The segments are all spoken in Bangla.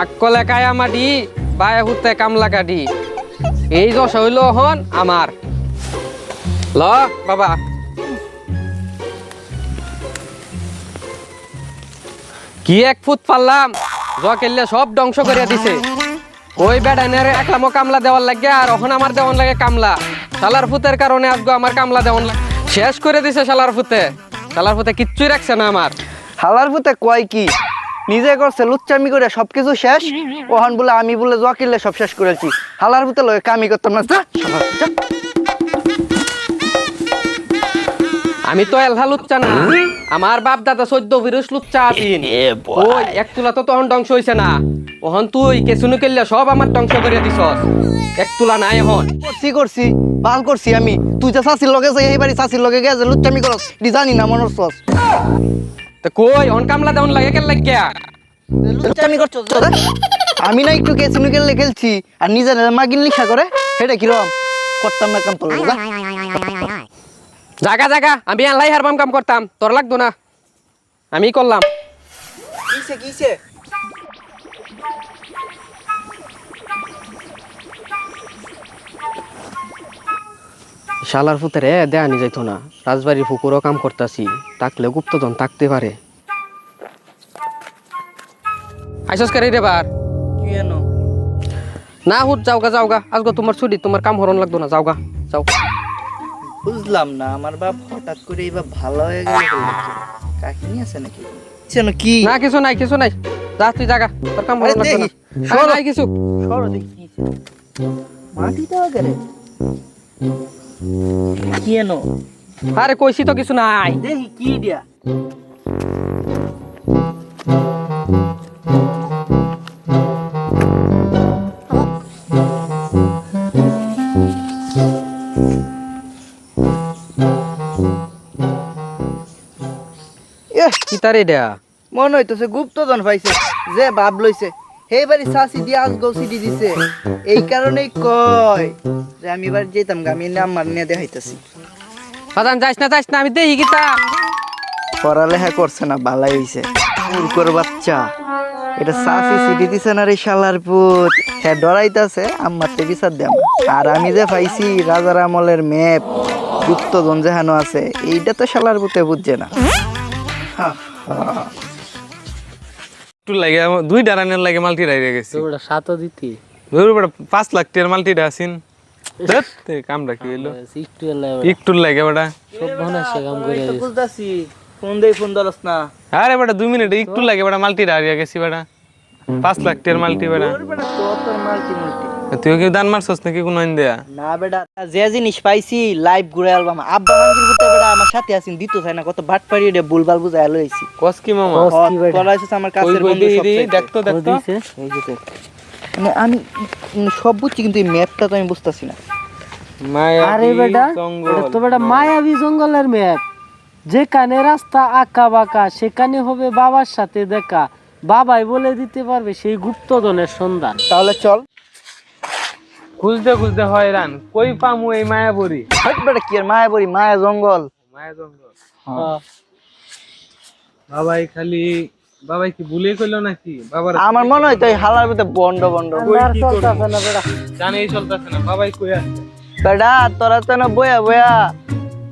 আকলে কায়া মাটি বায়ে হুতে কামলা কাটি এই দশ হইল হন আমার। ল, বাবা। কি এক ফুট পারলাম, জ কেললে সব ধ্বংস করিয়া দিছে। ওই বেড়ানের একলামো কামলা দেওয়ার লাগে আর এখন আমার দেওয়ার লাগে কামলা। শালার ফুতের কারণে আজকে আমার কামলা দেওয়ার লাগে শেষ করে দিছে শালার ফুতে। শালার ফুতে কিচ্ছুই রাখছে না আমার। হালার ফুতে কয় কি? নিজে করছে লুচ্চামি করে সবকিছু শেষ। ওহান বলে আমি বলে জকিলে সব শেষ করেছি হালার লয় কামি করতাম না। আমি তো এলহা লুচ্চা না। আমার বাপ দাদা চোদ্দ বিরুষ লুচ্চা আছিন ওই এক তুলা তো তখন ধ্বংস হইছে না। ওহন তুই কেসুনু কেললে সব আমার ধ্বংস করে দিছস। এক তুলা নাই এখন। করছি করছি ভালো করছি আমি। তুই যে চাষির লগে যাই এই বাড়ি চাষির লগে গেছে লুচ্চামি করস এটি জানি না মনের সস তো কই অন কামলা দেউন লাগে কেন লাগিয়া? লুচানি করছ। আমি না একটু কেসিনু গেলে খেলছি আর নিজে মাগিন লিখা করে সেটা কিরম? করতাম না কাম করল জাগা জাগা আমি আল্লাহ হারবাম কাম করতাম তোর লাগতো না। আমি করলাম। কিসে কিসে? শালার দেয়া নি যাইতো না। রাজবাড়ির পুকুরও কাম করতাছি তাকলে গুপ্তধন থাকতে পারে। আইসস করে রে বার? কি এনো না হুট যাওগা যাওগা। আজকে তোমার ছুটি তোমার কাম হরণ লাগতো না যাওগা যাও বুঝলাম না আমার বাপ হঠাৎ করে এবার ভালো হয়ে গেল কাহিনী আছে নাকি? চেন কি? না কিছু নাই কিছু নাই। যা তুই জাগা তোর কাম হরণ লাগতো না। নাই কিছু। সরো দেখি মাটিটা গেলে। কি এনো আরে কইছি তো কিছু নাই। দেখি কি দিয়া। এহ, কি তারে দেয়া মনে হইতেছে গুপ্তধন পাইছে যে ভাব লইছে। সেই বাড়ি চাষি দিয়ে আজ গৌসিডি দিছে। এই কারণেই কয় যে আমি এবার যেতাম গা, আমি নাম্বার নিয়ে দেখাইতেছি। বাদান যাইস না যাইস না আমি দেখি কিতা। পড়ালেখা করছে না বালাই হইছে। মূর্খর বাচ্চা। এটা সাসি সিটি দিছে না রে শালার পুত। হ্যাঁ ডরাইতাছে আম্মার তে বিচার দেম আর আমি যে পাইছি রাজার আমলের ম্যাপ গুপ্তধন যেহানো আছে এইটা তো শালার পুতে বুঝছে না। একটু লাগে দুই ডারানের লাগে মাল্টি রাইরে গেছি। ওটা সাতও দিতি। ধরু লাখ কামটা কি একটু একটু লাগে সব সে কাম করে দিস বুঝতাছি। ফোন দেই ফোন ধরস না। আরে বেটা দুই মিনিট একটু লাগে গেছি পাঁচ লাখ মাল্টি বেটা। বেটা তোর মাল্টি মাল্টি। তুইও কি দান মারছস নাকি কোনো আইন দেয়া? না বেটা যে জিনিস পাইছি লাইভ ঘুরে অ্যালবাম আব্বা মাঙ্গির সাথে আছেন দিত চাই না কত বাট পাড়িয়ে দিয়ে বুলবাল বুঝাই লইছি। কস কি মামা? তোরা হইছিস আমার কাছের বন্ধু সব। দেখতো দেখতো। এই যে দেখ। মানে আমি সব বুঝছি কিন্তু এই ম্যাপটা তো আমি বুঝতাছি না। মায়া আরে বেটা এটা তো বেটা মায়াবী জঙ্গলের ম্যাপ। যেখানে রাস্তা আঁকা বাঁকা সেখানে হবে বাবার সাথে দেখা। বাবাই বলে দিতে পারবে সেই গুপ্ত গুপ্তধনের সন্ধান। তাহলে চল। খুঁজতে খুঁজতে হয়রান। কই পামু এই মায়াবরি হাট বেটা কি আর মায়া বলি মায়া জঙ্গল। মায়া জঙ্গল। হ্যাঁ। বাবাই খালি বাবাই কি ভুলে কইলো নাকি? বাবার আমার মনে হয় তাই হালার ভিতরে বন্ড বন্ড। জানি চলতেছে না চলতেছে বাবাই কই আছে? বেটা তোরা তো না বয়া বয়া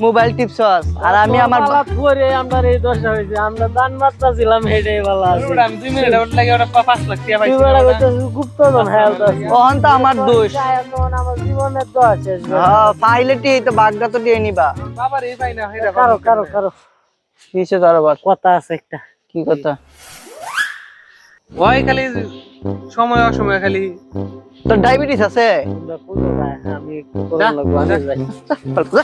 মোবাইল টিপছস আর আমি আমার পরে আমরা এই দশা হয়েছে আমরা দান মাত্রা ছিলাম হেডে বালা আছে আমি দুই মিনিট ওর লাগে পা- পাঁচ লাখ টাকা তুই পাইছি হ্যাঁ আছে। ওহন তো আমার দোষ। আমার জীবনের তো আছে হ্যাঁ ফাইলে টি তো বাগদা তো দিয়ে নিবা। বাবার এই পাই না কারও কারও কারও। তোর আবার। কথা আছে একটা। কি কথা? ওই খালি সময় অসময় খালি তোর ডায়াবেটিস আছে? আমি একটু করে লাগবো আমি যাই।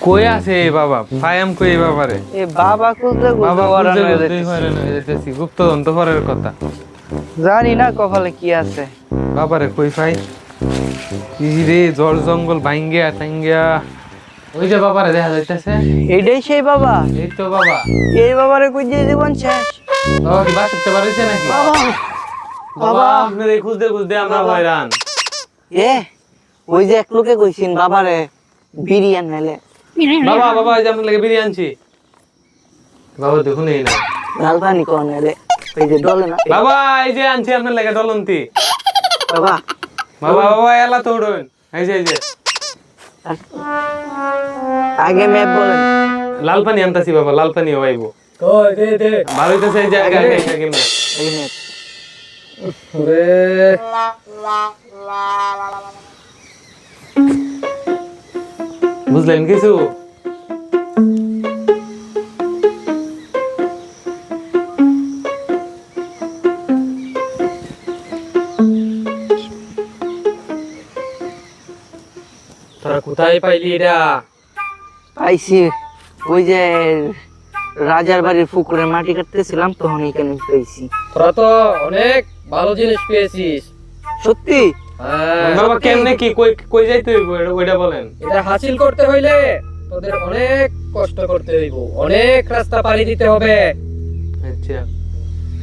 কই আছে এই বাবা? ফায়াম কই এই বাবারে? এ বাবা বাবা খুঁজতে ওরানো হয়ে বুঝতেই যাইতেছে। হয়রান হয়ে যাইতেছি। গুপ্তধন তো পরের কথা। জানি না কপালে কি আছে। বাবারে কই কি রে জল জঙ্গল ভাঙ্গিয়া টাঙ্গিয়া। ওই যে বাবারে দেখা যাইতেছে। এইটাই সেই বাবা। এই তো বাবা। এই বাবারে কই যে জীবন শেষ। বাবা কি বাঁচাতে পারছে নাকি? বাবা। আপনার এই খুঁজতে খুঁজতে আমরা হয়রান। এ ওই যে এক লোকে কইছিন বাবারে বিরিয়ানি বাবা বাবা এই যে আপনার লাগে বিরিয়ানি আনছি। বাবা দেখুন এই না। লাল পানি কোন ওই যে ডলে না। বাবা এই যে আনছি আপনার লাগে ডলন্তি বাবা। বাবা বাবা এলা তো এই যে এই যে। আগে ম্যাপ বলেন। লাল পানি আনতাছি বাবা লাল পানি হইব ভালো হইতেছে এই জায়গা আগে আগে map। এই ম্যাপ। বুঝলেন কিছু? তোরা কোথায় পাইলি এটা? পাইছি। ওই যে রাজার বাড়ির পুকুরে মাটি কাটতেছিলাম তখন এখানে পেয়েছি তোরা তো অনেক ভালো জিনিস পেয়েছিস। সত্যি? হ্যাঁ, বাবা কেমনে কি কই কই যাইতে হইব? ওইটা বলেন। এটা হাসিল করতে হইলে তোদের অনেক কষ্ট করতে হইব। অনেক রাস্তা পাড়ি দিতে হবে। আচ্ছা।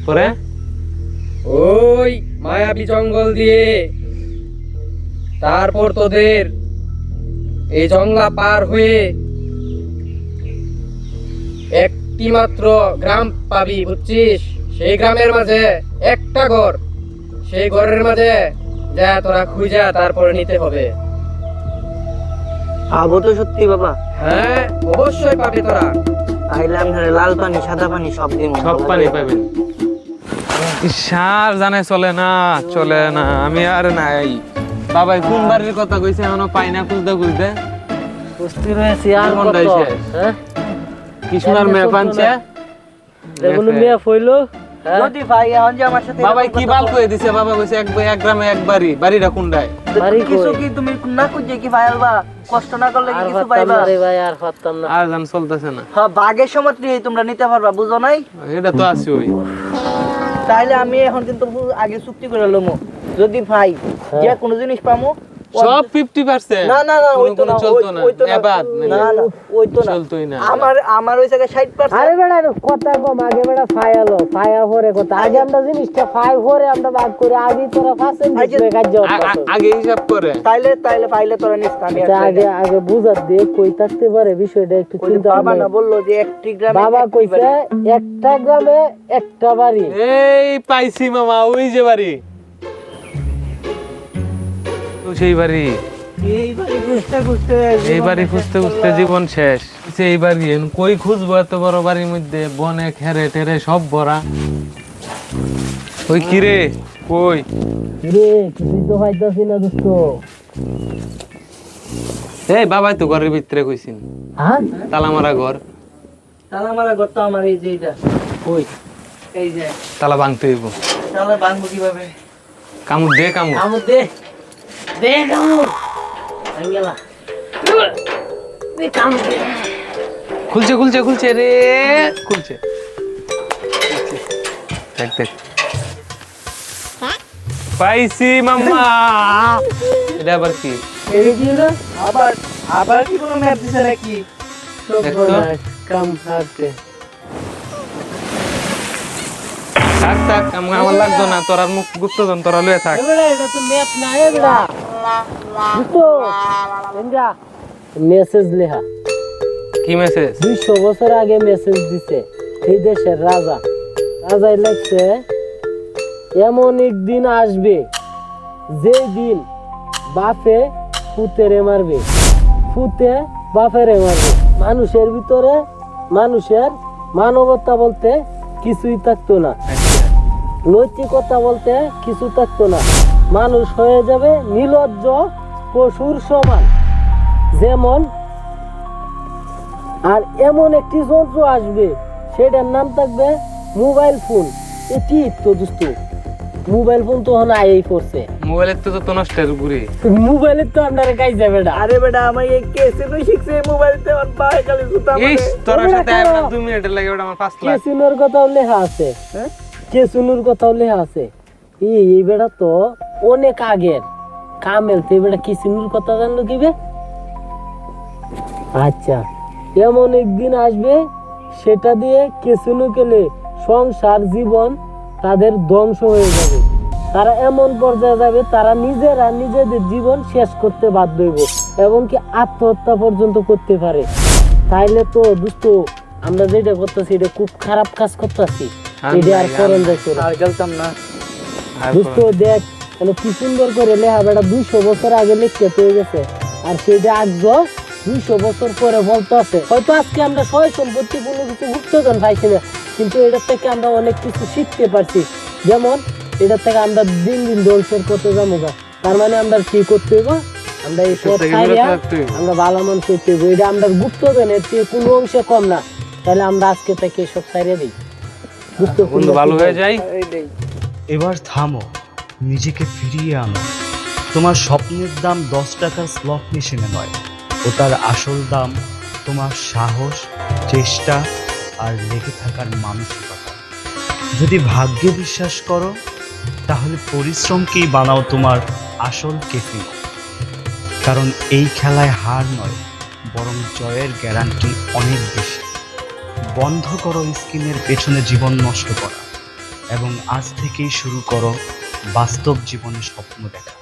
পরে? ওই মায়াবী জঙ্গল দিয়ে। তারপর তোদের এই জঙ্গলা পার হয়ে একটি মাত্র গ্রাম পাবি বুঝছিস? সেই গ্রামের মাঝে একটা ঘর। সেই ঘরের মাঝে যা তোরা খুঁজা তারপরে নিতে হবে। আবো তো সত্যি বাবা। হ্যাঁ অবশ্যই পাবি তোরা। তাইলে আপনার লাল পানি সাদা পানি সব দিন সব পানি পাবেন। সার জানে চলে না চলে না আমি আর নাই। বাবাই কোন বাড়ির কথা কইছে এখনও পাই না খুঁজতে খুঁজতে? রয়েছি আর দাইছে। হ্যাঁ? কি সোনার মেয়ে এগুলো মেয়ে ফইলো? যদি ভাই এখন যে আমার সাথে এরকম কি বাল কয়ে দিছে? বাবা কইছে এক এক গ্রামে এক বাড়ি। বাড়িটা কোনটায় বাড়ি কিছু কি তুমি না খুঁজে কি পাইবা কষ্ট না করলে কি কিছু পাইবা? না রে ভাই আর পারতাম না। আর জান চলতেছে না। হ্যাঁ বাঘের সময় তোমরা নিতে পারবা বুঝো নাই? এটা তো আছে ওই। তাইলে আমি এখন কিন্তু আগে চুক্তি করে লমো। যদি ভাই যে কোনো জিনিস পামো সব ফিফটি পার্সেন্ট না না না ওই তো না চলতো না। ওই তো না। না না ওই তো না। চলতোই না। আমার আমার ওই জায়গায় ষাট পার্সেন্ট আরে বেড়া কথা কম আগে বেড়া ফায়ালো ফায়া পরে কথা। আগে আমরা জিনিসটা ফাই পরে আমরা ভাগ করে আগে তোরা ফাসেন কাজ আগে হিসাব করে। তাইলে তাইলে পাইলে তোরা নিস আমি আগে আগে বুঝার দে কই থাকতে পারে বিষয়টা একটু চিন্তা বাবা না বলল যে একটি গ্রামে বাবা কইছে। একটা গ্রামে একটা বাড়ি। এই পাইছি মামা ওই যে বাড়ি। সেই বাড়ি এই বাড়ি খুঁজতে খুঁজতে এই জীবন শেষ। বাড়ি কই খুঁজবো এত বড় বাড়ির মধ্যে? বনে খেরে টেরে সব ভরা। ওই কিরে? কই? রে কিছুই তো পাইতাছি না দোস্ত। এই বাবাই তো ঘরের ভিতরে কইছিন। হ্যাঁ? তালা মারা ঘর। তালা মারা করতো আমার এই যে কই? এই যে। তালা ভাঙতে হইব। তাহলে বাঁধবো কীভাবে? কামড় দে কামড়। আমু দে। খুলছে খুলছে খুলছে রে খুলছে। দেখ দেখ। পাইছি মাম্মা। এটা আবার কি? এই যে না, আবার আবার কি কোনো ম্যাপ দিছে নাকি কাম হাতে থাক থাক আমার লাগতো না তোর আর মুখ গুপ্তধন তোরা লয়ে থাক। এটা তো ম্যাপ না মেসেজ লেখা। কি মেসেজ দুইশো বছর আগে মেসেজ দিছে এই দেশের রাজা। রাজাই লেখছে এমন একদিন আসবে যে দিন বাপে পুতেরে মারবে। পুতে বাপেরে মারবে। মানুষের ভিতরে মানুষের মানবতা বলতে কিছুই থাকতো না। নৈতিকতা বলতে কিছু থাকতো না। মানুষ হয়ে যাবে নির্লজ্জ পশুর সমান। যেমন আর এমন একটি যন্ত্র আসবে সেটার নাম থাকবে মোবাইল ফোন। এটি তো দোস্ত? মোবাইল ফোন তো হন আই পড়ছে মোবাইলের তো তো নষ্টের গুড়ি মোবাইলের তো আপনার কাজ যাবে না। আরে বেটা আমার এই কেসে তো শিখছে মোবাইল তে আমার পায়ে খালি জুতা ইস মারে। তোর সাথে আপনার দুই মিনিটের লাগে ওটা আমার পাঁচ লাখ কেসুনোর কথাও লেখা আছে। হ্যাঁ? কেসুনোর কথা লেখা আছে। এই বেটা তো অনেক আগের। কামেল তো কথা জানলো কি বে? আচ্ছা এমন একদিন আসবে সেটা দিয়ে কেসুনু কেলে সংসার জীবন তাদের ধ্বংস হয়ে যাবে। তারা এমন পর্যায়ে যাবে তারা নিজেরা নিজেদের জীবন শেষ করতে বাধ্য হইব এবং কি আত্মহত্যা পর্যন্ত করতে পারে। তাইলে তো দুস্থ আমরা যেটা করতেছি এটা খুব খারাপ কাজ করতেছি। আর এটা আর আর গেলতাম না। দুস্থ দেখ মানে কি সুন্দর করে লেখা বেটা দুইশো বছর আগে লিখতে পেয়ে গেছে। আর সেটা আগ্র দুইশো বছর পরে বলতে আছে। হয়তো আজকে আমরা সয় সম্পত্তি কোনো কিছু পাইছি না কিন্তু এটার থেকে আমরা অনেক কিছু শিখতে পারছি। যেমন এটার থেকে আমরা দিন দিন যাব গা। তার মানে আমরা কি করতে হইব? আমরা এই পথ। আমরা ভালো মানুষ হইতে হইব। এটা আমরা গুপ্তধনের চেয়ে কোনো অংশে কম না। তাহলে আমরা আজকে থেকে সব ছাড়িয়ে দিই। গুপ্তধন বন্ধু ভালো হয়ে যাই। এবার থামো, নিজেকে ফিরিয়ে আনো। তোমার স্বপ্নের দাম দশ টাকার স্লট মেশিনে নয়। ওটার আসল দাম তোমার সাহস, চেষ্টা আর লেগে থাকার মানসিকতা। যদি ভাগ্যে বিশ্বাস করো, তাহলে পরিশ্রমকেই বানাও তোমার আসল কেফিনো কারণ এই খেলায় হার নয়, বরং জয়ের গ্যারান্টি অনেক বেশি। বন্ধ করো স্কিনের পেছনে জীবন নষ্ট করা। এবং আজ থেকেই শুরু করো বাস্তব জীবনে স্বপ্ন দেখা।